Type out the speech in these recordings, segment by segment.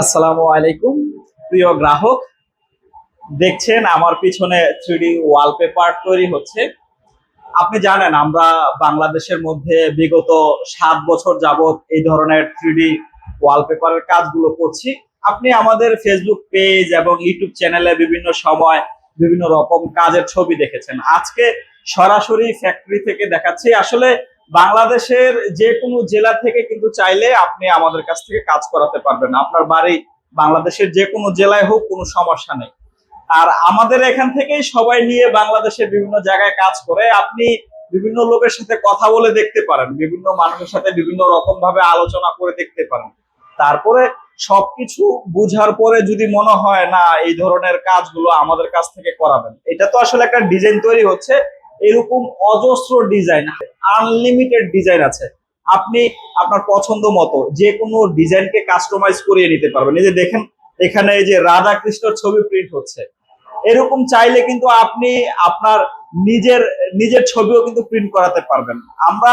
আসসালামু আলাইকুম। প্রিয় গ্রাহক, দেখছেন আমার পিছনে থ্রিডি ওয়ালপেপার তৈরি হচ্ছে। আপনি জানেন, আমরা বাংলাদেশের মধ্যে বিগত সাত বছর যাবত এই ধরনের থ্রিডি ওয়ালপেপারের কাজগুলো করছি। আপনি আমাদের ফেসবুক পেজ এবং ইউটিউব চ্যানেলে বিভিন্ন সময় বিভিন্ন রকম কাজের ছবি দেখেছেন। আজকে সরাসরি ফ্যাক্টরি থেকে দেখাচ্ছি। আসলে বাংলাদেশের যে কোনো জেলা থেকে কিন্তু চাইলে আপনি আমাদের কাছ থেকে কাজ করাতে পারবেন। আপনার বাড়ি বাংলাদেশের যে কোনো জেলায় হোক, কোনো সমস্যা নেই। আর আমাদের এখান থেকেই সবাই নিয়ে বাংলাদেশের বিভিন্ন জায়গায় কাজ করে, আপনি বিভিন্ন লোকের সাথে কথা বলে দেখতে পারেন, বিভিন্ন মানুষের সাথে বিভিন্ন রকম ভাবে আলোচনা করে দেখতে পারেন। তারপরে সবকিছু বুঝার পরে যদি মনে হয়, না, এই ধরনের কাজগুলো আমাদের কাছ থেকে করাবেন। এটা তো আসলে একটা ডিজাইন তৈরি হচ্ছে। এরকম অজস্র ডিজাইন আনলিমিটেড ডিজাইন আছে। আপনি আপনার পছন্দ মতো যে কোনো ডিজাইনকে কাস্টমাইজ করিয়ে নিতে পারবেন। এই যে দেখেন, এখানে এই যে রাধা কৃষ্ণর ছবি প্রিন্ট হচ্ছে। এরকম চাইলে কিন্তু আপনি আপনার নিজের নিজের ছবিও কিন্তু প্রিন্ট করাতে পারবেন। আমরা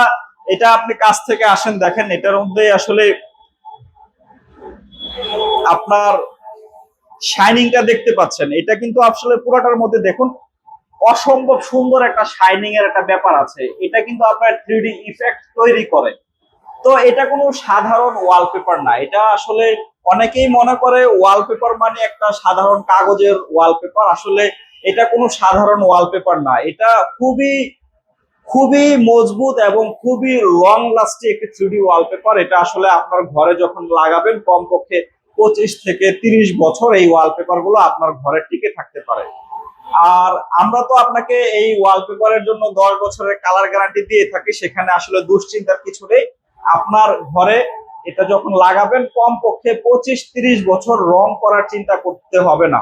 এটা আপনি কাছ থেকে আসেন, দেখেন, এটার মধ্যে আসলে আপনার শাইনিংটা দেখতে পাচ্ছেন। এটা কিন্তু আসলে পুরোটার মধ্যে দেখুন অসম্ভব সুন্দর একটা শাইনিং এর একটা ব্যাপার আছে। এটা কিন্তু আপনার থ্রি ইফেক্ট তৈরি করে। তো এটা কোনো সাধারণ ওয়ালপেপার না। এটা আসলে অনেকেই মনে করে ওয়ালপেপার মানে একটা সাধারণ কাগজের ওয়ালপেপার আসলে এটা কোনো সাধারণ ওয়ালপেপার না। এটা খুবই খুবই মজবুত এবং খুবই লং লাস্টিং একটি থ্রি ওয়ালপেপার এটা আসলে আপনার ঘরে যখন লাগাবেন, কমপক্ষে পঁচিশ থেকে তিরিশ বছর এই ওয়ালপেপারগুলো আপনার ঘরে টিকে থাকতে পারে। আর আমরা তো আপনাকে এই ওয়ালপেপারের জন্য দশ বছরের কালার গ্যারান্টি দিয়ে থাকি, সেখানে আসলে দুশ্চিন্তার কিছু নেই। আপনার ঘরে এটা যখন লাগাবেন কম পক্ষে পঁচিশ তিরিশ বছর রং করার চিন্তা করতে হবে না।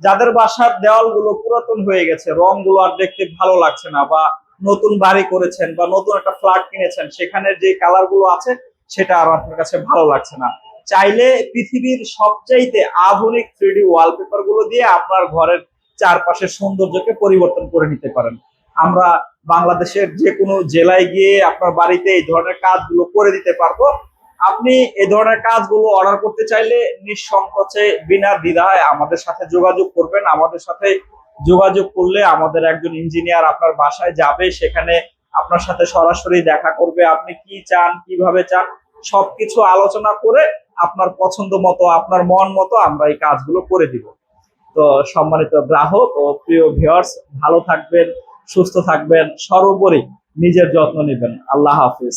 যাদের বাসার দেওয়ালগুলো পুরাতন হয়ে গেছে রংগুলো আর দেখতে ভালো লাগছে না বা নতুন বাড়ি করেছেন বা নতুন একটা ফ্ল্যাট কিনেছেন, সেখানে যে কালারগুলো আছে, সেটা আর আপনার কাছে ভালো লাগছে না। চাইলে পৃথিবীর সবচাইতে আধুনিক থ্রিডি ওয়ালপেপারগুলো দিয়ে আপনার ঘরের চারপাশের সৌন্দর্যকে পরিবর্তন করে নিতে পারেন। আমরা বাংলাদেশের যে কোনো জেলায় গিয়ে আপনার বাড়িতে এই ধরনের কাজগুলো করে দিতে পারব। আপনি এই ধরনের কাজগুলো অর্ডার করতে চাইলে নিঃসংকোচে বিনা দ্বিধায় আমাদের সাথে যোগাযোগ করবেন। আমাদের সাথে যোগাযোগ করলে আমাদের একজন ইঞ্জিনিয়ার আপনার বাসায় যাবে, সেখানে আপনার সাথে সরাসরি দেখা করবে, আপনি কি চান, কীভাবে চান, সবকিছু আলোচনা করে আপনার পছন্দ মতো, আপনার মন মতো আমরা এই কাজগুলো করে দিব। তো সম্মানিত গ্রাহক ও প্রিয় ভিউয়ার্স ভালো থাকবেন, সুস্থ থাকবেন, সর্বোপরি নিজের যত্ন নেবেন। আল্লাহ হাফিজ।